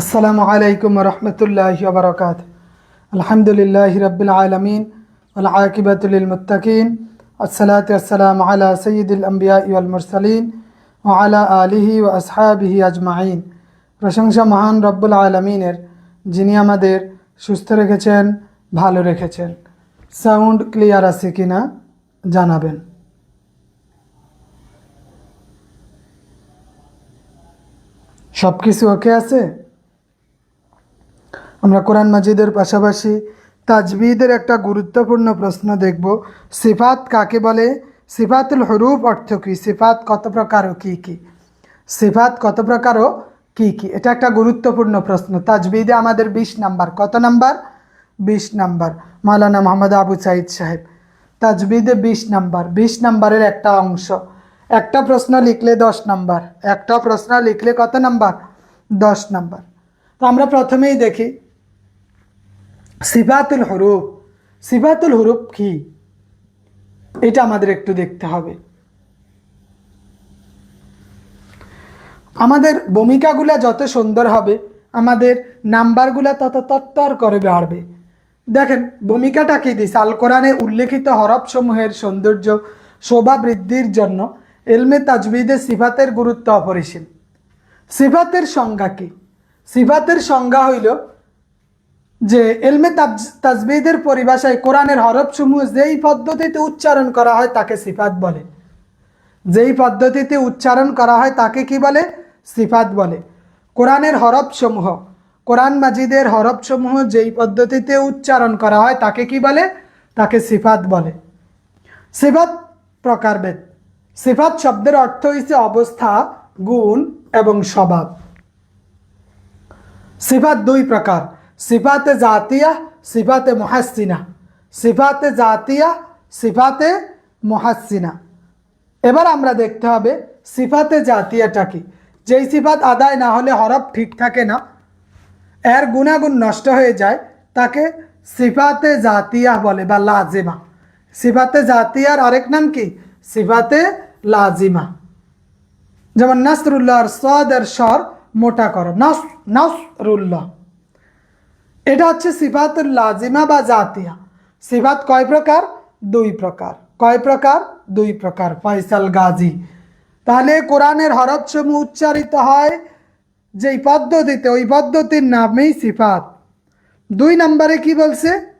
আসসালামু আলাইকুম রহমতুল্লাহ বরকাত আলহামদুলিল্লাহ রবিল আলমিন আকিবাতুল মুতাকিন আসসালাত আসসালাম আলা সঈদুল আম্বিয়া ইউল মুরসালিন ও আলা আলিহি ও আসহাবিহি আজমাইন। প্রশংসা মহান রব্বুল আলমিনের, যিনি আমাদের সুস্থ রেখেছেন, ভালো রেখেছেন। সাউন্ড ক্লিয়ার আছে কিনা জানাবেন। সব কিছু ওকে আছে? আমরা কোরআন মাজিদের পাশাপাশি তাজবিদের একটা গুরুত্বপূর্ণ প্রশ্ন দেখব। সিফাত কাকে বলে? সিফাতুল হরুফ অর্থ কী? সিফাত কত প্রকার ও কী কী? সিফাত কত প্রকার ও কী কী? এটা একটা গুরুত্বপূর্ণ প্রশ্ন। তাজবিদে আমাদের বিশ নাম্বার। কত নাম্বার? বিশ নাম্বার। মাওলানা মোহাম্মদ আবু সাইদ সাহেব। তাজবিদে বিশ নাম্বার। বিশ নাম্বারের একটা অংশ। একটা প্রশ্ন লিখলে দশ নাম্বার। একটা প্রশ্ন লিখলে কত নাম্বার? দশ নাম্বার। তো আমরা প্রথমেই দেখি সিফাতুল হরুফ সিফাতুল হরুফ কি? এটা আমাদের একটু দেখতে হবে। আমাদের ভূমিকাগুলা যত সুন্দর হবে, আমাদের নাম্বারগুলা তত তত্তর করে বাড়বে। দেখেন, ভূমিকাটা কি দিস আল কোরআনে উল্লেখিত হরফসমূহের সৌন্দর্য শোভা বৃদ্ধির জন্য এলমে তাজবিদে সিফাতের গুরুত্ব অপরিসীম। সিফাতের সংজ্ঞা কি? সিফাতের সংজ্ঞা হইল যে এলমে তাজবিদের পরিভাষায় কোরআনের হরফসমূহ যেই পদ্ধতিতে উচ্চারণ করা হয় তাকে সিফাত বলে। যেই পদ্ধতিতে উচ্চারণ করা হয় তাকে কি বলে? সিফাত বলে। কোরআনের হরফসমূহ, কোরআন মাজিদের হরফসমূহ যেই পদ্ধতিতে উচ্চারণ করা হয় তাকে কি বলে? তাকে সিফাত বলে। সিফাত প্রকারভেদ সিফাত শব্দের অর্থ হইছে অবস্থা, গুণ এবং স্বভাব। সিফাত দুই প্রকার। সিফাতে জাতিয়া সিফাতে মহাসিনা সিফাতে জাতিয়া সিফাতে মহাসিনা এবার আমরা দেখতে হবে সিফাতে জাতিয়াটা কি? যেই সিফাত আদায় না হলে হরফ ঠিক থাকে না, এর গুণাগুণ নষ্ট হয়ে যায়, তাকে সিফাতে জাতিয়া বলে বা লাজিমা। সিফাতে জাতিয়ার আরেক নাম কি? সিফাতে লাজিমা যেমন, নাসরুল্লাহর সদের স্বর মোটা করো। নাস নাসরুল্লাহ। এটা হচ্ছে সিফাতুল লাজিমা বা জাতিয়া। সিফাত কয় প্রকার? দুই প্রকার। কয় প্রকার? দুই প্রকার। ফয়সাল গাজী। তাহলে কোরআনের হরফসমূহ উচ্চারিত হয় যেই পদ্ধতিতে, ওই পদ্ধতির নামেই সিফাত। দুই নম্বরে কি বলছে?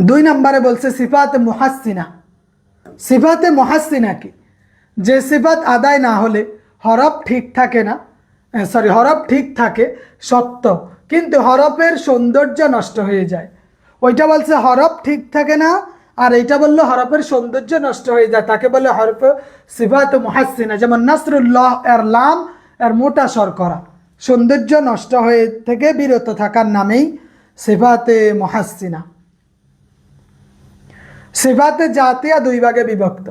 দুই নম্বরে বলছে সিফাতে মুহাসিনা। সিফাতে মুহাসিনা কি? যে সিফাত আদায় না হলে হরফ ঠিক থাকে না। সরি হরফ ঠিক থাকে, সত্য, কিন্তু হরফের সৌন্দর্য নষ্ট হয়ে যায়। ওইটা বলছে হরফ ঠিক থাকে না, আর এইটা বলল হরফের সৌন্দর্য নষ্ট হয়ে যায়। তাকে বলে হরফ সিফাত মুহাসিনা, যেমন নাসরুল্লাহ এর লাম, এর মোটা স্বর করা সৌন্দর্য নষ্ট হয়ে থেকে বিরত থাকার নামেই সিফাতে মহাসিনা। সিফাতে জাতিয়া দুই ভাগে বিভক্ত।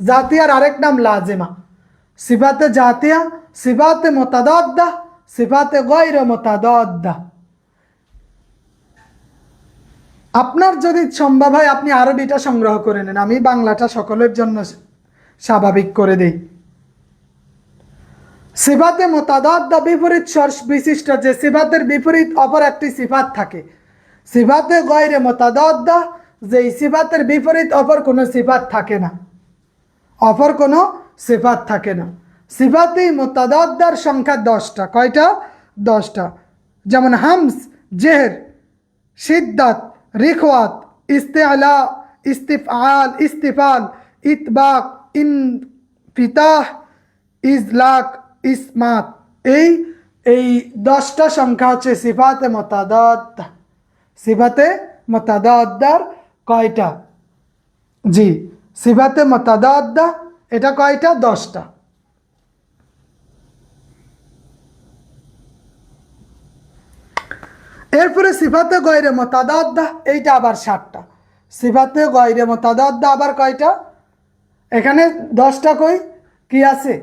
জাতিয়ার আরেক নাম লাজেমা। সিফাতে জাতিয়া সিফাতে মোতাদা সিফাতে গৈর মোতাদা আপনার যদি সম্ভব হয়, আপনি আরবিটা সংগ্রহ করে নেন। আমি বাংলাটা সকলের জন্য স্বাভাবিক করে দেই। সিফাতে মোতাদা বিপরীত স্বর বিশিষ্ট যে সিফাতের বিপরীত অপর একটি সিফাত থাকে। সিফাতে গয়রে মোতাদা যে সিফাতের বিপরীত অপর কোনো সিফাত থাকে না। অপর কোনো সিফাত থাকে না। সিফাতে মোতাদার সংখ্যা দশটা। কয়টা? দশটা। যেমন হামস, জেহের সিদ্দাত রিখওয়াত, ইস্তেআলা, ইস্তিফআল, ইস্তিফাল, ইতবাক ইন ফিতাহ ইজলাক, ইসমাত। এই এই দশটা সংখ্যা হচ্ছে সিফাতে মোতাদাদ সিফাতে মোতাদার কয়টা? জি, সিফাতে মোতাদাদ্দা এটা কয়টা? দশটা। এরপরে সিফাতে গয়রে মোতাদাদ্দা, এইটা আবার ষাটটা সিফাতে গয়রে মোতাদাদ্দা আবার কয়টা? এখানে দশটা কই? কি আছে?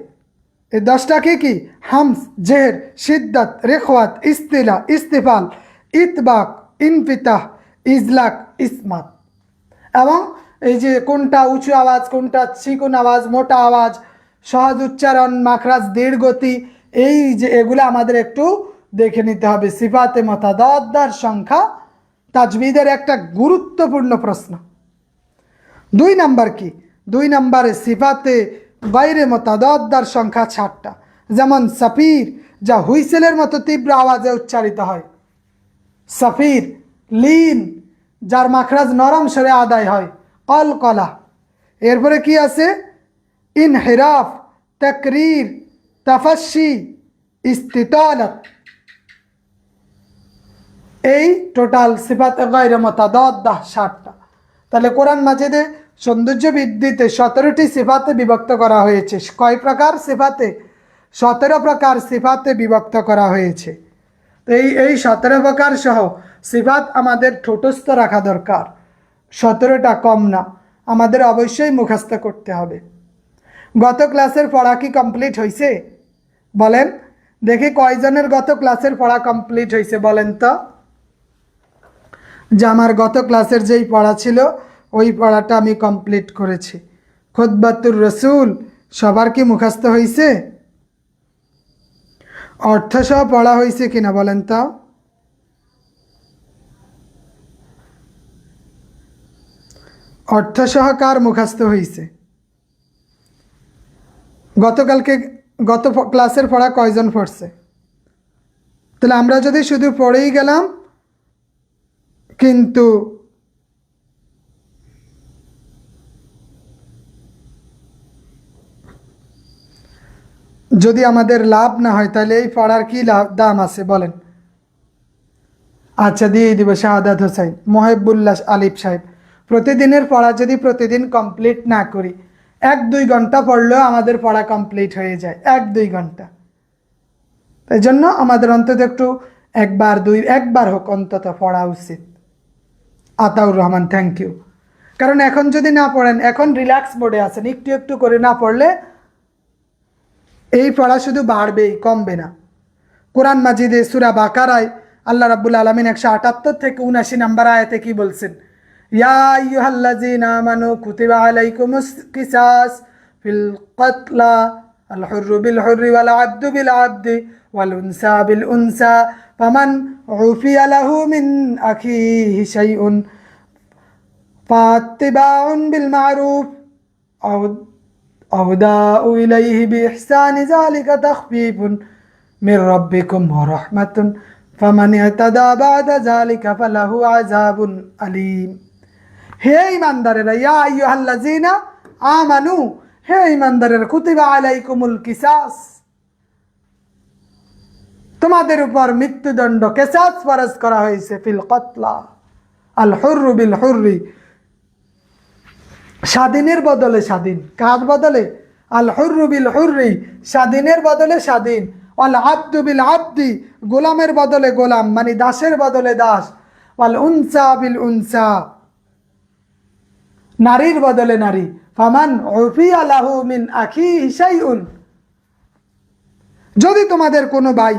এই দশটা কি কি? হামস, জেহের সিদ্দাত রেখওয়াত, ইস্তিলা, ইস্তিফাল, ইতবাক, ইনফিতাহ, ইজলাক, ইসমাত। এবং এই যে কোনটা উঁচু আওয়াজ, কোনটা চিকন আওয়াজ, মোটা আওয়াজ, সহজ উচ্চারণ, মাখরাজ দীর্ঘ গতি, এই যে এগুলো আমাদের একটু দেখে নিতে হবে। সিফাতে মতাদার সংখ্যা, তাজবিদের একটা গুরুত্বপূর্ণ প্রশ্ন। দুই নাম্বার কি? দুই নাম্বারে সিফাতে বাইরে মতা মতাদার সংখ্যা ছাড়টা যেমন সাফির, যা হুইসেলের মতো তীব্র আওয়াজে উচ্চারিত হয়। সাফির, লিন, যার মাখরাজ নরম সরে আদায় হয়। কল কলা এরপরে কি আছে? ইনহেরাফ, তকরির তাফাসি ইস্তিতালত। এই টোটাল সিফাতে মোতাদাহ ষাটটা। তাহলে কোরআন মাজিদে সৌন্দর্য বৃদ্ধিতে সতেরোটি সিফাতে বিভক্ত করা হয়েছে। কয় প্রকার সিফাতে? সতেরো প্রকার সিফাতে বিভক্ত করা হয়েছে। তো এই এই সতেরো প্রকার সহ সিফাত আমাদের ঠোঁটস্থ রাখা দরকার। সতেরোটা কম না, আমাদের অবশ্যই মুখস্থ করতে হবে। গত ক্লাসের পড়া কি কমপ্লিট হয়েছে বলেন, দেখি কয়জনের গত ক্লাসের পড়া কমপ্লিট হয়েছে বলেন তো। যে আমার গত ক্লাসের যেই পড়া ছিল, ওই পড়াটা আমি কমপ্লিট করেছি। খোদবাতুর রসুল, সবার কি মুখস্থ হয়েছে অর্থসহ পড়া হয়েছে কিনা বলেন তো? অর্থসহ কার মুখস্থ হয়েছে গতকালকে, গত ক্লাসের পড়া কয়জন পড়ছে? তাহলে আমরা যদি শুধু পড়েই গেলাম, কিন্তু যদি আমাদের লাভ না হয়, তাহলে এই পড়ার কি লাভ, দাম আছে বলেন? আচ্ছা দিয়ে দিব শাহাদাত হোসাইন, মোহেবুল্লাহ আলিফ সাহেব। প্রতিদিনের পড়া যদি প্রতিদিন কমপ্লিট না করি, এক দুই ঘণ্টা পড়লেও আমাদের পড়া কমপ্লিট হয়ে যায়, এক দুই ঘণ্টা। তাই জন্য আমাদের অন্তত একটু একবার দুই, একবার হোক অন্তত পড়া উচিত। আতাউর রহমান থ্যাংক ইউ কারণ এখন যদি না পড়েন, এখন রিল্যাক্স মোডে আছেন, একটু একটু করে না পড়লে এই পড়া শুধু বাড়বেই, কমবে না। কোরআন মাজিদে সুরা বাকারায় আল্লাহ রাব্বুল আলমিন একশো আটাত্তর থেকে উনাশি নাম্বার আয়াতে কি বলছেন? يا أيها الذين آمنوا كتب عليكم القصاص في القتلى الحر بالحر والعبد بالعبد والأنثى بالأنثى فمن عفي له من أخيه شيء فاتباع بالمعروف أو داء إليه بإحسان ذلك تخفيف من ربكم ورحمة فمن اعتدى بعد ذلك فله عذاب أليم. হে ইমানদারেরা, ইয়া আইয়ুহাল্লাযীনা আমানু, হে ইমানদারেরা, কুতিবা আলাইকুমুল কিসাস। তোমাদের উপর মৃত্যুদণ্ড কেসাস ফরজ করা হয়েছে, ফিল কতলা। আল হুররু বিল হুররি। স্বাধীনের বদলে স্বাধীন। কার বদলে? আল হুররু বিল হুররি। স্বাধীনের বদলে স্বাধীন। আল আব্দু বিল আব্দি। গোলামের বদলে গোলাম মানে দাসের বদলে দাস। আল উনসা বিল উনসা। নারীর বদলে নারী। ফামান উফি আলাহু মিন আখি হিসাইউন যদি তোমাদের কোনো ভাই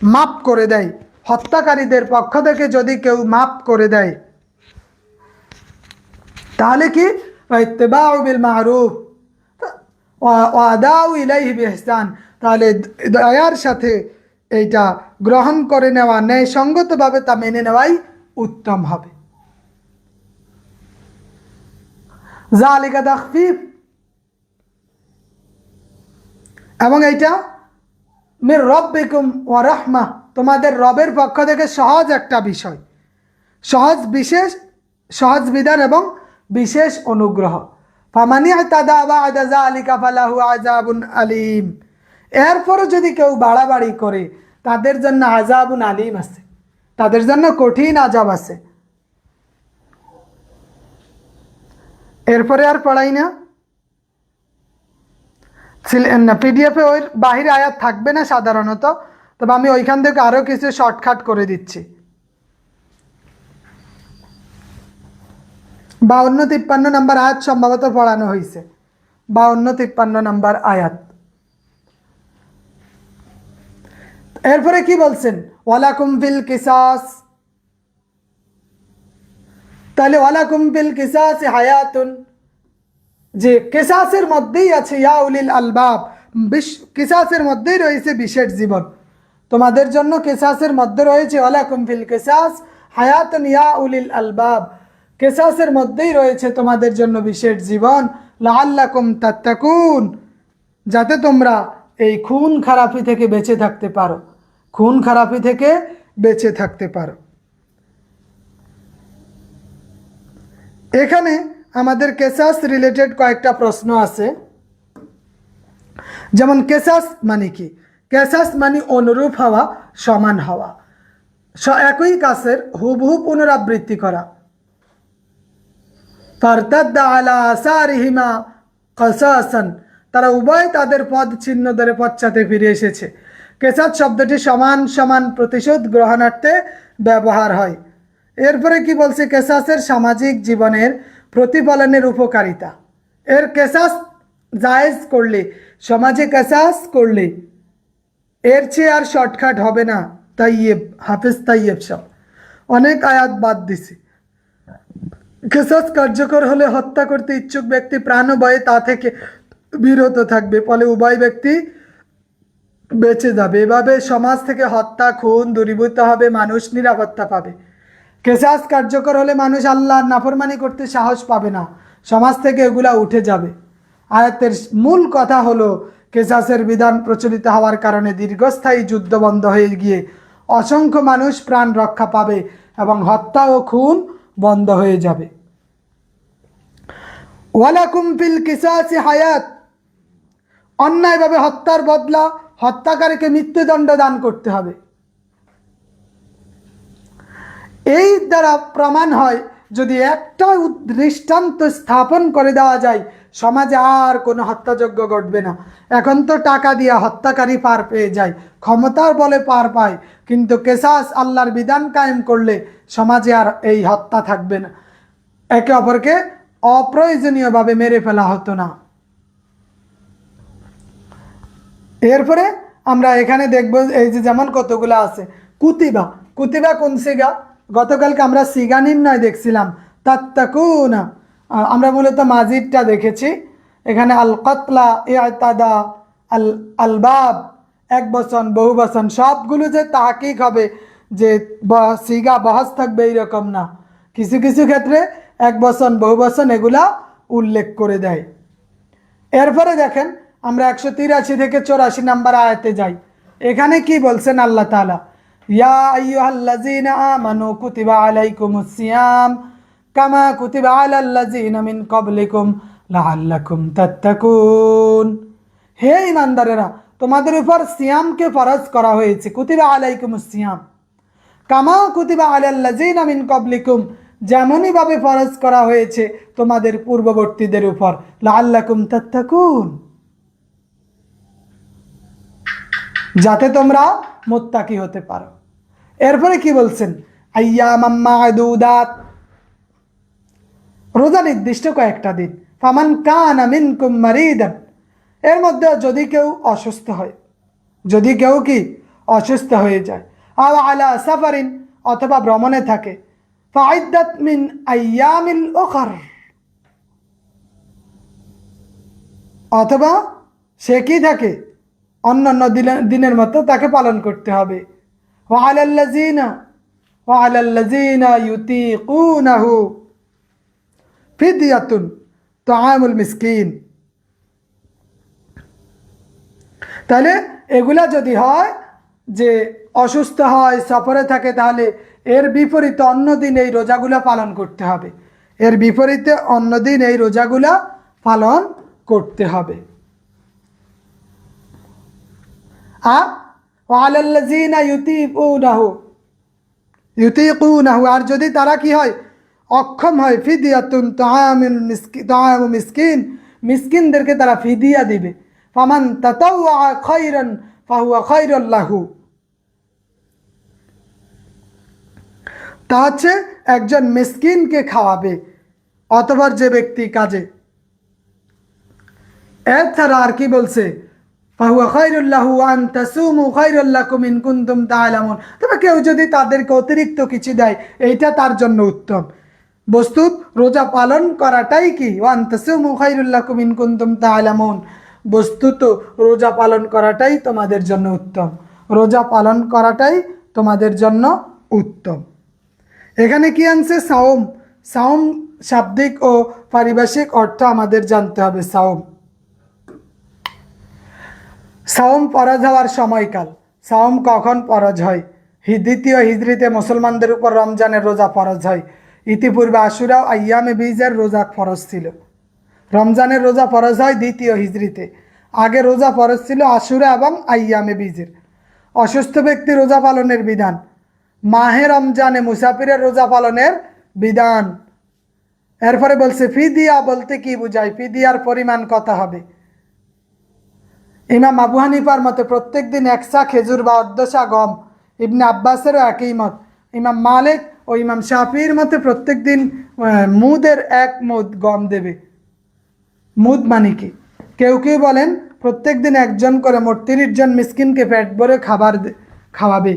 মাপ করে দেয়, হত্যাকারীদের পক্ষ থেকে যদি কেউ মাপ করে দেয়, তাহলে কি? বিল বিহসান। তাহলে দয়ার সাথে এইটা গ্রহণ করে নেওয়া ন্যায় সঙ্গতভাবে তা মেনে নেওয়াই উত্তম হবে। জালিকা তাখফিফ এবং এইটা, মির রব্বিকুম ওয়া রাহমা তোমাদের রবের পক্ষ থেকে সহজ একটা বিষয়। সহজ বিশেষ, সহজ বিধান এবং বিশেষ অনুগ্রহ। ফামানি আলিম। এরপরও যদি কেউ বাড়াবাড়ি করে, তাদের জন্য আজাবুন আলিম আছে। তাদের জন্য কঠিন আজাব আছে। এরপরে আর পড়াই না। পিডিএফে ওই বাহিরে আয়াত থাকবে না সাধারণত, তবে আমি ওইখান থেকে আরও কিছু শর্টকাট করে দিচ্ছি। বাউন্ন তিপ্পান্ন নাম্বার আয়াত সম্ভবত পড়ানো হয়েছে বাউন্ন তিপ্পান্ন নাম্বার আয়াত। এরপরে কি বলছেন? ওয়ালাকুম ফিল কিসাস। তাহলে ওয়ালাকুম ফিল কিসাস হায়াতুন। যে কেসাসের মধ্যেই আছে ইয়া উলিল আলবাব। বিশ, কেসাসের মধ্যেই রয়েছে বিশেষ জীবন। তোমাদের জন্য কেসাসের মধ্যে রয়েছে ওয়ালাকুম ফিল কেসাস হায়াতুন ইয়া উলিল আলবাব। কেসাসের মধ্যেই রয়েছে তোমাদের জন্য বিশেষ জীবন। লাআল্লাকুম তাত্তাকুন। যাতে তোমরা এই খুন খারাপি থেকে বেঁচে থাকতে পারো। খুন খারাপি থেকে বেঁচে থাকতে পারো। এখানে আমাদের কেসাস রিলেটেড কয়েকটা প্রশ্ন আছে। যেমন কেসাস মানে কি? কেসাস মানে অনুরূপ হওয়া, সমান হওয়া। একই কাজের হুবহু পুনরাবৃত্তি করা। আলা তারা উভয় তাদের পদ চিহ্ন ধরে পশ্চাতে ফিরে এসেছে। কেসাত শব্দটি সমান সমান প্রতিশোধ গ্রহণার্থে ব্যবহার হয়। এরপরে কি বলছে? কেসাসের সামাজিক জীবনের প্রতিফলনের উপকারিতা। এর কেসাস জায়েজ করলে, সমাজে কেসাস করলে এর চেয়ে আর শর্টকাট হবে না। তাইয়েব হাফেজ তাইয়েব সব অনেক আয়াত বাদ দিছে। কেসাস কার্যকর হলে হত্যা করতে ইচ্ছুক ব্যক্তি প্রাণ ভয়ে তা থেকে বিরত থাকবে, ফলে উভয় ব্যক্তি বেঁচে যাবে। এভাবে সমাজ থেকে হত্যা, খুন, দূরীভূত হবে, মানুষ নিরাপত্তা পাবে। কেসাস কার্যকর হলে মানুষ আল্লাহর নাফরমানি করতে সাহস পাবে না। সমাজ থেকে এগুলা উঠে যাবে। আয়াতের মূল কথা হলো, কেসাসের বিধান প্রচলিত হওয়ার কারণে দীর্ঘস্থায়ী যুদ্ধ বন্ধ হয়ে গিয়ে অসংখ্য মানুষ প্রাণ রক্ষা পাবে এবং হত্যা ও খুন বন্ধ হয়ে যাবে। ওয়ালাকুম ফিল কিসাসি হায়াত। অন্যায়ভাবে হত্যার বদলা হত্যাকারীকে মৃত্যুদণ্ড দান করতে হবে। এই দ্বারা প্রমাণ হয়, যদি একটা দৃষ্টান্ত স্থাপন করে দেওয়া যায়, সমাজে আর কোনো হত্যাযজ্ঞ ঘটবে না। এখন তো টাকা দিয়ে হত্যাকারী পার পেয়ে যায়, ক্ষমতার বলে পার পায়, কিন্তু কেসাস আল্লাহর বিধান কায়েম করলে সমাজে আর এই হত্যা থাকবে না। একে অপরকে অপ্রয়োজনীয়ভাবে মেরে ফেলা হতো না। এরপরে আমরা এখানে দেখব, এই যে যেমন কতগুলো আছে, কুতিবা। কুতিবা কোন সিগা গতকালকে আমরা সিগা নির্ণয় দেখছিলাম। তাত্তাকুনা। আমরা মূলত মাজিদটা দেখেছি। এখানে আল কতলা ইয়াতাদা আল আলবাব, এক বচন, বহু বচন, সবগুলো যে তাহাকিক হবে, যে সিগা বহস থাকবে এইরকম না। কিছু কিছু ক্ষেত্রে এক বচন, বহু বচন এগুলা উল্লেখ করে দেয়। এরপরে দেখেন, আমরা একশো তিরাশি থেকে চৌরাশি নাম্বার আয়াতে যাই। এখানে কি বলছেন আল্লাহ তালা ইয়া আইয়ুহাল্লাযীনা আমানু কুতিবা আলাইকুমুস সিয়াম কামা কুতিবা আলাল্লাযীনা মিন ক্বাবলিকুম লাআল্লাকুম তাত্তাকুন হে ইমানদারেরা, তোমাদের উপর সিয়ামকে ফরজ করা হয়েছে। কুতিবা আলাইকুমুস সিয়াম। কামা কুতিবা আলাল্লাযীনা মিন ক্বাবলিকুম যেমনই ভাবে ফরজ করা হয়েছে তোমাদের পূর্ববর্তীদের উপর। লাআল্লাকুম তাত্তাকুন। যাতে তোমরা মোত্তাকি হতে পারো। এরপরে কি বলছেন? আইয়ামাম মা'দুদাত রোজা নির্দিষ্ট কয়েকটা দিন। ফামান কানা মিনকুম মারিদান। এর মধ্যে যদি কেউ অসুস্থ হয়, যদি কেউ কি অসুস্থ হয়ে যায়, আও আলা সাফারিন অথবা ভ্রমণে থাকে মিন আইয়ামিল ওখর অথবা সে কি থাকে, অন্যান্য দিনে- দিনের মতো তাকে পালন করতে হবে। ওয়ালাল্লাযীনা ওয়ালাল্লাযীনা ইউতিকুনাহু ফিদিয়াতুন তাআমুল মিসকিন তাহলে এগুলা যদি হয় যে অসুস্থ হয়, সফরে থাকে, তাহলে এর বিপরীতে অন্য দিন এই রোজাগুলা পালন করতে হবে। এর বিপরীতে অন্য দিন এই রোজাগুলা পালন করতে হবে। আর আর যদি তারা কি হয়, অক্ষম হয়, ফিদিয়াতুন তাআমু মিসকিন, মিসকিনদেরকে তারা ফিদিয়া দিবে। ফামান তাতাওয়া তা হচ্ছে একজন মিসকিনকে খাওয়াবে, অতবার যে ব্যক্তি কাজে। এছাড়া আর কি বলছে? ফাহুয়া খায়রুল্লাহু আন তাসুমু খায়রুল্লাকুম ইন কুনতুম তা'লামুন তবে কেউ যদি তাদেরকে অতিরিক্ত কিছু দেয়, এইটা তার জন্য উত্তম। বস্তুত, রোজা পালন করাটাই কি? ওয়ান তাসুমু খায়রুল্লাকুম ইন কুনতুম তা'লামুন বস্তুত, রোজা পালন করাটাই তোমাদের জন্য উত্তম। রোজা পালন করাটাই তোমাদের জন্য উত্তম। এখানে কি আনছে? সাওম। সাওম শাব্দিক ও পারিভাষিক অর্থ আমাদের জানতে হবে, সাওম। সাওম পরাজ হওয়ার সময়কাল। সাওম কখন ফরজ হয়? হি- দ্বিতীয় হিজড়িতে মুসলমানদের উপর রমজানের রোজা ফরজ হয়। ইতিপূর্বে আশুরা আয়ামে বীজের রোজা ফরজ ছিল। রমজানের রোজা ফরজ হয় দ্বিতীয় হিজড়িতে আগে রোজা ফরজ ছিল আশুরা এবং আয়ামে বীজের। অসুস্থ ব্যক্তি রোজা পালনের বিধান। মাহে রমজানে মুসাফিরের রোজা পালনের বিধান। এরপরে বলছে, ফিদিয়া বলতে কি বুঝায়? ফিদিয়ার পরিমাণ কথা হবে? ইমাম আবু হানিফার মতে প্রত্যেক দিন একসা খেজুর বা অর্ধশা গম, ইবনে আব্বাসেরও একই মত। ইমাম মালিক ও ইমাম শাফির মতে প্রত্যেক দিন মুদের এক মুদ গম দেবে। মুদ মানে কি? কেউ কেউ বলেন প্রত্যেক দিন একজন করে মোট তিরিশ জন মিসকিনকে পেট ভরে খাবার খাওয়াবে।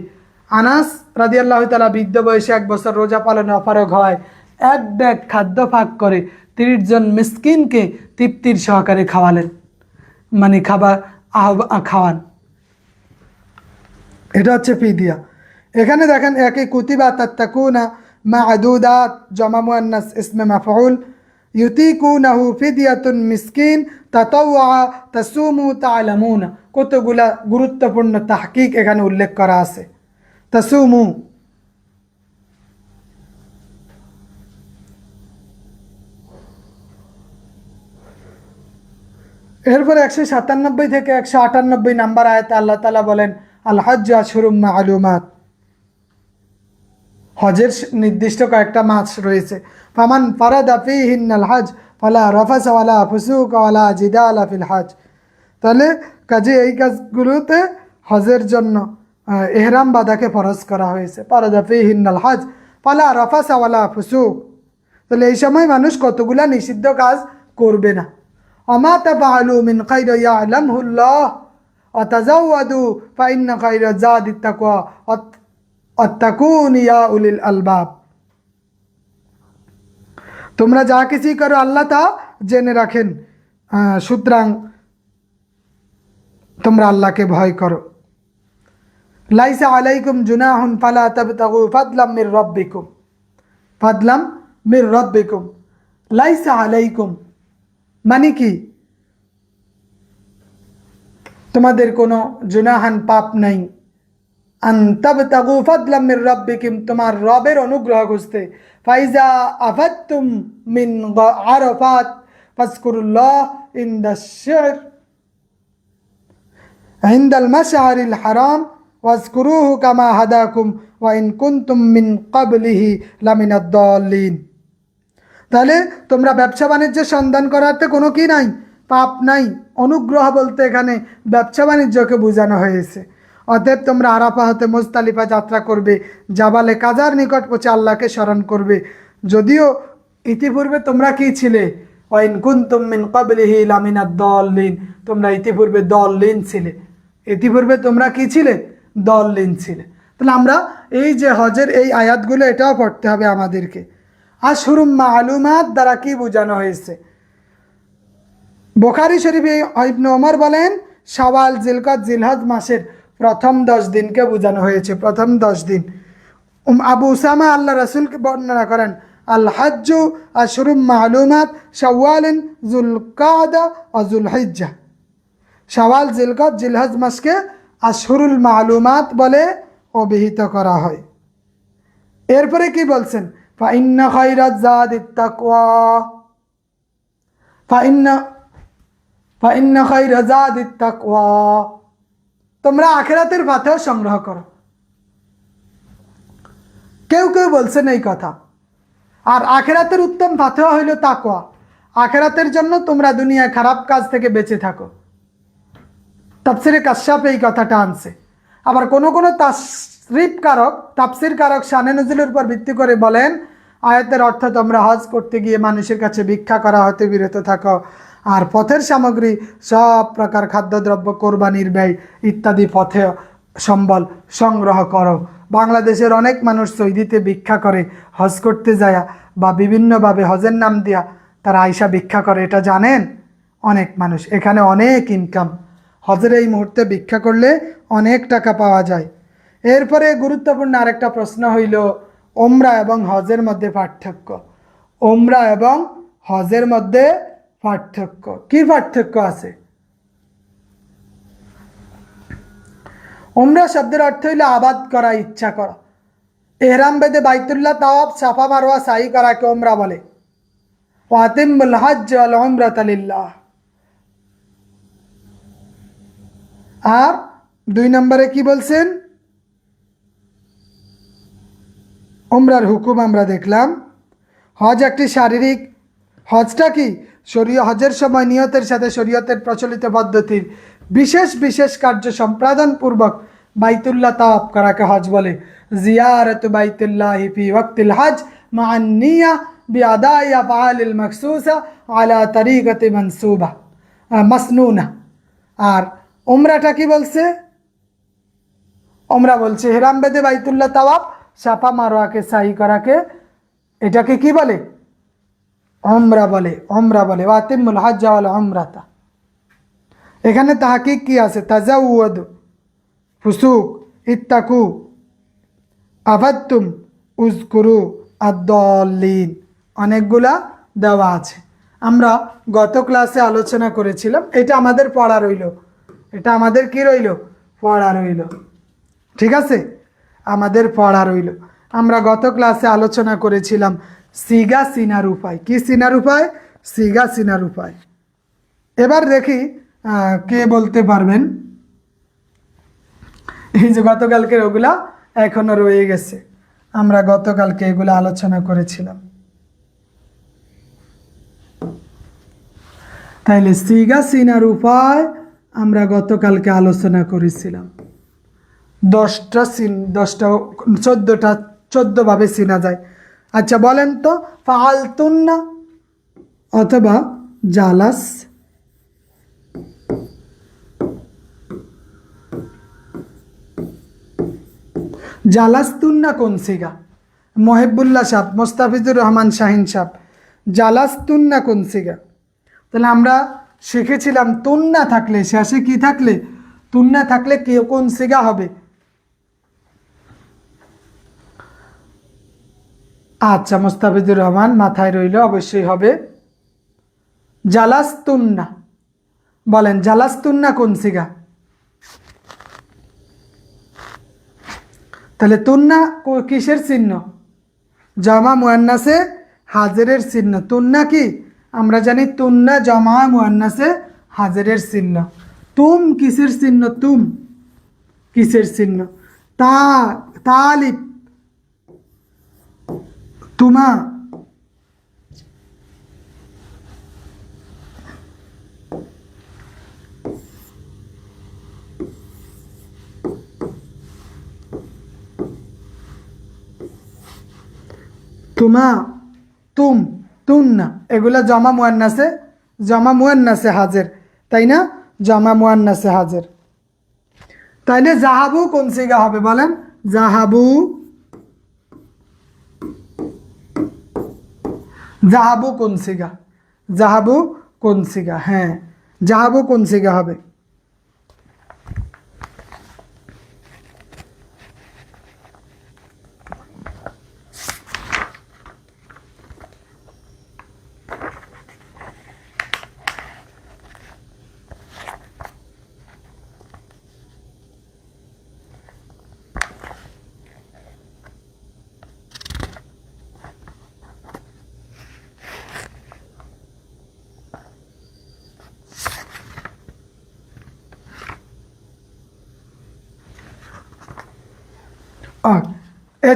আনাস রাদিয়াল্লাহু তালা বৃদ্ধ বয়সে এক বছর রোজা পালনে অপারগ হয়। এক ব্যাগ খাদ্য ফাঁক করে তিরিশ জন মিসকিনকে তৃপ্তির সহকারে খাওয়ালেন। মানে খাবার খাওয়ান। এটা হচ্ছে ফিদিয়া। এখানে দেখেন একই কুতিবা তাত্তাকুনা মা'দুদাত জমা মুয়ান্নাস ইসমে মাফউল। ইউতিকুনাহু ফিদিয়াতুন মিসকিন তাতাওয়া তাসুমু তা'লামুনা। কতগুলা গুরুত্বপূর্ণ তাহকিক এখানে উল্লেখ করা আছে। তাসুমু। এরপরে একশো সাতানব্বই থেকে একশো আটানব্বই নাম্বার আয়তে আল্লাহ তালা বলেন আল হজ আশরুম আলুমাত হজের নির্দিষ্ট কয়েকটা মাছ রয়েছে। ফামান ফারাদা ফি হিন্নাল হজ ফালা রফাস ওয়ালা ফুসুক ওয়ালা জিদালা ফিল হজ তাহলে কাজে এই কাজগুলোতে হজের জন্য এহরাম বাদাকে ফরজ করা হয়েছে। ফারাদা ফি হিন্নাল হজ ফালা রফাস ওয়ালা ফুসুক। তাহলে এই সময় মানুষ কতগুলা নিষিদ্ধ কাজ করবে না। অমা তাফআলু মিন খাইর ইয়ালামহুল্লাহ অতাজাওয়াদু ফাইন্না খাইর জাদিত তাকওয়া অত্তাকুন ইয়া উলিল আলবাব তোমরা যা কিছুই করো, আল্লাহ তা জেনে রাখেন। সুতরাং তোমরা আল্লাহকে ভয় করো। লাইসা আলাইকুম জুনাহুন ফালা তাবতাগু ফাদলাম মির রব্বিকুম। ফাদলাম মির রব্বিকুম। লাইসা আলাইকুম। মানে কি তোমাদের কোনো জুনাহান পাপ নাই আন্তাবতাগু ফাদলাম মির রব্বিকুম তোমার রবের অনুগ্রহ খুঁজতে ফাইজা আফাত্তুম মিন গ- আরাফাত ফাজকুরুল্লাহ ইন দ্য শির عند المشعر الحرام واذكروه كما هداكم وإن كنتم من قبله لمن الضالين তাহলে তোমরা ব্যবসা বাণিজ্যের সন্ধান করাতে কোনো কি নাই, পাপ নাই, অনুগ্রহ বলতে এখানে ব্যবসা বাণিজ্যকে বোঝানো হয়েছে। অতএব তোমরা আরাফা হতে মোজতালিফা যাত্রা করবে, জাবালে কাজার নিকট পৌঁছে আল্লাহকে স্মরণ করবে। যদিও ইতিপূর্বে তোমরা কি ছিলে? ওয়াইন কুনতুম মিন ক্বাবলিহি লামিনা দল্লিন। তোমরা ইতিপূর্বে দল্লিন ছিলে। ইতিপূর্বে তোমরা কি ছিলে? দল্লিন ছিলে। তাহলে আমরা এই যে হজের এই আয়াতগুলো এটাও পড়তে হবে আমাদেরকে। আশহুরুম মালুমাত দ্বারা কি বোঝানো হয়েছে? বোখারি শরীফে ইবনে ওমর বলেন, শাওয়াল, জিলকত, জিলহজ মাসের প্রথম দশ দিনকে বোঝানো হয়েছে, প্রথম দশ দিন। আবু উসামা আল্লাহ রসুলকে বর্ণনা করেন আল হাজ্জু আশরুম মালুমাত শাওয়ালিন জুলকাদা ও জুলহিজ্জা। শাওয়াল, জিলকত, জিলহজ মাসকে আশহুরুল মালুমাত বলে অভিহিত করা হয়। এরপরে কি বলছেন? ফাইন্না খাইরাত জাদিত তাকওয়া ফাইন্না ফাইন্না খাইরা জাদিত তাকওয়া তোমরা আখেরাতের পাথেও সংগ্রহ করো। কেউ কেউ বলছেন এই কথা। আর আখেরাতের উত্তম পাথেও হইল তাকওয়া। আখেরাতের জন্য তোমরা দুনিয়ায় খারাপ কাজ থেকে বেঁচে থাকো। তাফসিরে কাশ্যাপ এই কথাটা আনছে। আবার কোনো কোনো তাসরিফ কারক তাফসির কারক শানে নজরুলের উপর ভিত্তি করে বলেন আয়াতের অর্থ তোমরা হজ করতে গিয়ে মানুষের কাছে ভিক্ষা করা হতে বিরত থাকো। আর পথের সামগ্রী, সব প্রকার খাদ্যদ্রব্য, কোরবানির ব্যয় ইত্যাদি পথে সম্বল সংগ্রহ করো। বাংলাদেশের অনেক মানুষ সৌদিতে ভিক্ষা করে, হজ করতে যায় বা বিভিন্নভাবে হজের নাম দিয়া তারা আইসা ভিক্ষা করে। এটা জানেন? অনেক মানুষ। এখানে অনেক ইনকাম হজের এই মুহূর্তে ভিক্ষা করলে অনেক টাকা পাওয়া যায়। এরপরে গুরুত্বপূর্ণ আরেকটা প্রশ্ন হইল ওমরা এবং হজের মধ্যে পার্থক্য। ওমরা এবং হজের মধ্যে পার্থক্য। কি পার্থক্য আছে? ওমরা শব্দের অর্থ হইল আবাদ করা, ইচ্ছা করা। এহরাম বেদে বাইতুল্লাহ তাওয়াব, সাফা মারোয়া সাই করাকে ওমরা বলে। ওয়াতিমুল হজ্জ আল ওমরাত লিল্লাহ। আর দুই নম্বরে কি বলছেন? ওমরার হুকুম আমরা দেখলাম। হজ একটি শারীরিক হজটা কি? শরীয় হজের সময় নিয়তের সাথে শরীয়তের প্রচলিত পদ্ধতির বিশেষ বিশেষ কার্য সম্পাদন পূর্বক বাইতুল্লাহ তাওয়াব করাকে হজ বলে। জিয়ারত বাইতুল্লাহ ফি ওয়াক্তিল হজ মান নিয়া বিআদাই আফআলিল মাকসুসা আলা তরিকতি মানসুবা মাসনুনা। আর ওমরাটা কি বলছে? ওমরা বলছে হেরাম বেদে বাইতুল্লাহ তাওয়াব সাফা মারোয়াকে সাই করাকে, এটাকে কি বলে? ওমরা বলে ওমরা বলে। ওয়াতিমুল হজ বলে ওমরাতা এখানে তাহাকে কি আছে? তাজাউদ ফুসুক, ইত্তাকু আবাত্তুম উজকুরু আদলিন অনেকগুলা দেওয়া আছে। আমরা গত ক্লাসে আলোচনা করেছিলাম, এটা আমাদের পড়া রইল। এটা আমাদের কি রইল? পড়া রইল। ঠিক আছে? আমাদের পড়া রইল। আমরা গত ক্লাসে আলোচনা করেছিলাম, সিগা সিনার উপায়। কি সিনার উপায়? সিগা সিনার উপায়। এবার দেখি কে বলতে পারবেন? এই যে গতকালকের ওগুলা এখনও রয়ে গেছে। আমরা গতকালকে এগুলো আলোচনা করেছিলাম। তাইলে সিগা সিনার উপায় আমরা গতকালকে আলোচনা করেছিলাম। দশটা সিন, দশটা, চোদ্দোটা, চোদ্দোভাবে চিনা যায়। আচ্ছা বলেন তো ফালতুন্না অথবা জালাস। জালাস্তুন্না কোন সিগা? মহেবুল্লাহ সাহ মোস্তাফিজুর রহমান শাহিন সাহ জালাস্তুন্না কোন সিগা? তাহলে আমরা শিখেছিলাম তুন্না থাকলে, শেষে কি থাকলে? তুন্না থাকলে কি কোন সিগা হবে? আচ্ছা মোস্তাফিজুর রহমান, মাথায় রইল, অবশ্যই হবে। জালাস্তুন্না। বলেন, জালাস্তুন্না কোন সিগা? তাহলে তুন্না কিসের চিহ্ন? জমা মুয়ান্নাসে হাজারের চিহ্ন। তুন্না কি? আমরা জানি তুন্না, জমা মুয়ান্নাসে হাজারের চিহ্ন। তুম কিসের চিহ্ন? তুম কিসের চিহ্ন? তা, তালিব। তুমা। তুমা, তুম, তুন্না। এগুলা জমা মুয়ান্নাসে জমা মুয়ান্নাসে হাজের, তাই না? জমা মুয়ান্নাসে হাজের। তাইলে জাহাবু কোন সিগা হবে বলেন? জাহাবু জাহাবু কোন সিগা জাহাবু কোন সিগা হ্যাঁ জাহাবু কোন সিগা হবে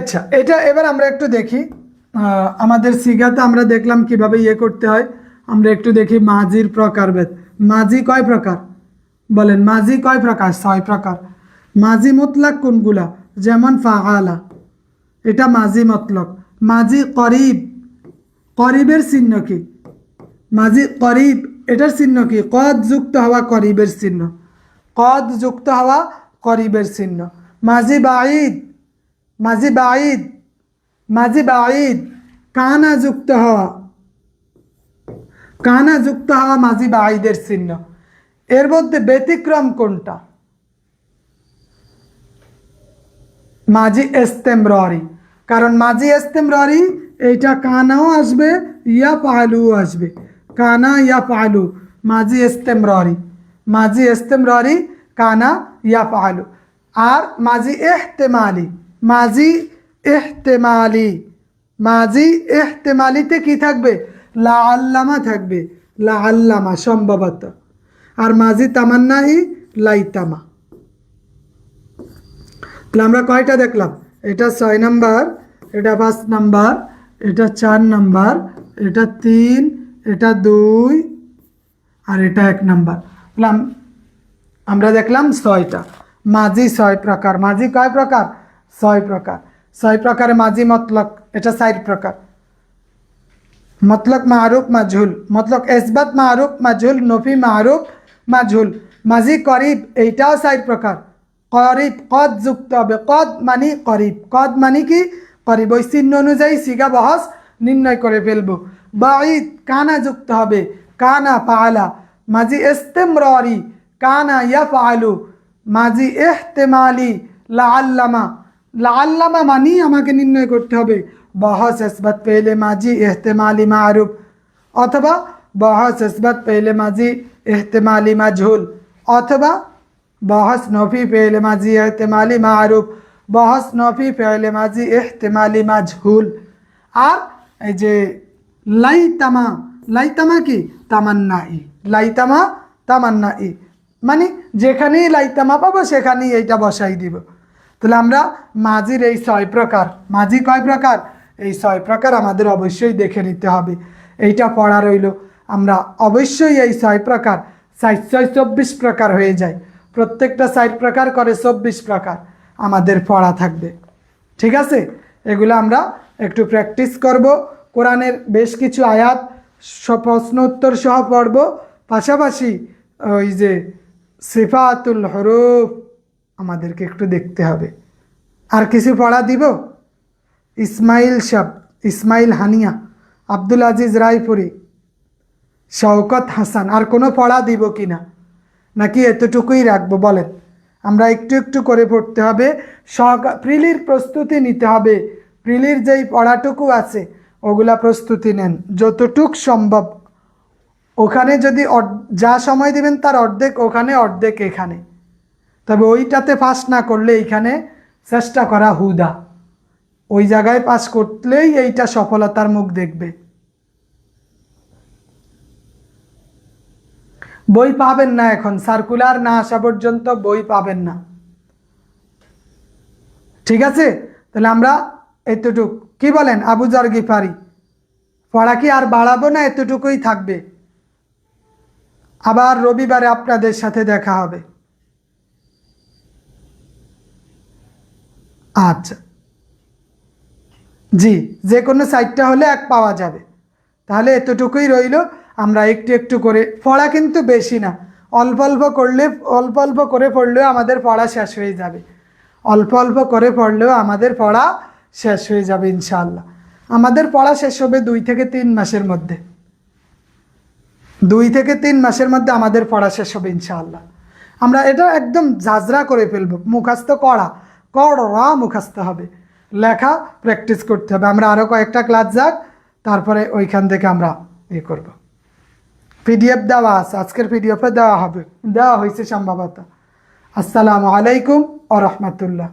আচ্ছা এটা এবার আমরা একটু দেখি। আমাদের সিগাতে আমরা দেখলাম কীভাবে ইয়ে করতে হয়। আমরা একটু দেখি মাজির প্রকারভেদ মাঝি কয় প্রকার? বলেন, মাঝি কয় প্রকার? ছয় প্রকার। মাঝি মতলাক কোনগুলা? যেমন ফাআলা। এটা মাঝি মতলক। মাঝি করিব। করিবের চিহ্ন কি? মাঝি করিব, এটার চিহ্ন কি? কদ যুক্ত হওয়া করিবের চিহ্ন। কদ যুক্ত হওয়া করিবের চিহ্ন। মাঝি বাঈদ। মাজি বাঈদ, মাঝি বাঈদ, কানা যুক্ত হওয়া। কানা যুক্ত হওয়া মাঝি বা আইদের চিহ্ন। এর মধ্যে ব্যতিক্রম কোনটা? মাঝি এস্তেমরি কারণ মাঝি এস্তেমরি এইটা কানাও আসবে, ইয়া পালুও আসবে। কানা, ইয়া পালু মাঝি এস্তেমরি মাঝি এস্তেমরি কানা, ইয়া পালু আর মাঝি এহতেমালি। মাঝি এহতেমালি মাঝি এহতেমালিতে কি থাকবে? লা আল্লামা থাকবে লা আল্লামা সম্ভবত। আর মাঝি তামান্নাই লাইতামা। তাহলে আমরা কয়টা দেখলাম? এটা ছয় নাম্বার, এটা পাঁচ নাম্বার, এটা চার নাম্বার, এটা তিন, এটা দুই, আর এটা এক নাম্বার। আমরা দেখলাম ছয়টা। মাঝি ছয় প্রকার। মাঝি কয় প্রকার? ছয় প্রকার। ছয় প্রকারে মাঝি মতলক, এটা চার প্রকার। মতলক মারুফ মাজহুল। মতলক এসবাত মারুফ মাজহুল। নফি মারুফ মাজহুল। মাঝি করিব, এইটাও চার প্রকার। করিব, কদ যুক্ত হবে। কদ মানি করিব। কদ মানি কি? করিব। ওই চিহ্ন অনুযায়ী সিগা বহস নির্ণয় করে ফেলব। বাঈদ, কানা যুক্ত হবে। কানা পালা মাঝি ইস্তেমরি কানা ইয়া পালু মাঝি এহতেমালি লা আল্লামা লা আল্লামা মানি আমাকে নির্ণয় করতে হবে। বহস ইসবত পেলে মাঝি এহতেমালি মারুফ। অথবা বহস ইসবত পেলে মাঝি এহতেমালি মাজহুল। অথবা বহস নফি পেলে মাঝি এহতেমালি মারুফ। বহস নফি পেলে মাঝি এহতেমালি মাজহুল। আর এই যে লাইতামা লাইতামা কি? তামান্নাই। লাইতামা, তামান্নাই। মানে যেখানেই লাইতামা পাবো সেখানেই এইটা বসাই দিব। তাহলে আমরা মাঝির এই ছয় প্রকার। মাঝি কয় প্রকার? এই ছয় প্রকার আমাদের অবশ্যই দেখে নিতে হবে। এইটা পড়া রইল। আমরা অবশ্যই এই ছয় প্রকার ষাট ছয় চব্বিশ প্রকার হয়ে যায়। প্রত্যেকটা ষাট প্রকার করে চব্বিশ প্রকার আমাদের পড়া থাকবে। ঠিক আছে? এগুলো আমরা একটু প্র্যাকটিস করব। কোরআনের বেশ কিছু আয়াত প্রশ্ন উত্তর সহ পড়ব। পাশাপাশি ওই যে সিফাতুল হরুফ আমাদেরকে একটু দেখতে হবে। আর কিছু পড়া দিব? ইসমাইল সাব, ইসমাইল হানিয়া, আব্দুল আজিজ রায়পুরি, শওকত হাসান, আর কোনো পড়া দিব কি না? নাকি এতটুকুই রাখব? বলেন। আমরা একটু একটু করে পড়তে হবে। সহকা প্রিলির প্রস্তুতি নিতে হবে। প্রিলির যেই পড়াটুকু আছে, ওগুলা প্রস্তুতি নেন। যতটুক সম্ভব। ওখানে যদি যা সময় দিবেন তার অর্ধেক, ওখানে অর্ধেক, এখানে। তবে ওইটাতে পাস না করলে এইখানে চেষ্টা করা হুদা। ওই জায়গায় পাস করলেই এইটা সফলতার মুখ দেখবে। বই পাবেন না এখন, সার্কুলার না আসা পর্যন্ত বই পাবেন না। ঠিক আছে? তাহলে আমরা এতটুক। কি বলেন? আবু জার গিফারি, পড়া কি আর বাড়াবো না এতটুকুই থাকবে? আবার রবিবারে আপনাদের সাথে দেখা হবে। আচ্ছা। জি যে কোনো সাইটটা হলে এক পাওয়া যাবে। তাহলে এতটুকুই রইল। আমরা একটু একটু করে, পড়া কিন্তু বেশি না। অল্প অল্প করলে, অল্প অল্প করে পড়লেও আমাদের পড়া শেষ হয়ে যাবে। অল্প অল্প করে পড়লেও আমাদের পড়া শেষ হয়ে যাবে ইনশাল্লাহ আমাদের পড়া শেষ হবে দুই থেকে তিন মাসের মধ্যে। দুই থেকে তিন মাসের মধ্যে আমাদের পড়া শেষ হবে ইনশাআল্লাহ। আমরা এটা একদম ঝাঁঝরা করে ফেলব। মুখাস্ত করা। কড়া মুখাস্ত হবে। লেখা প্র্যাকটিস করতে হবে। আমরা আরও কয়েকটা ক্লাস যাক, তারপরে ওইখান থেকে আমরা ইয়ে করব। পিডিএফ দেওয়া আছে, আজকের পিডিএফে দেওয়া হবে। দেওয়া হয়েছে সম্ভবত। আসসালামু আলাইকুম ও রহমতুল্লাহ।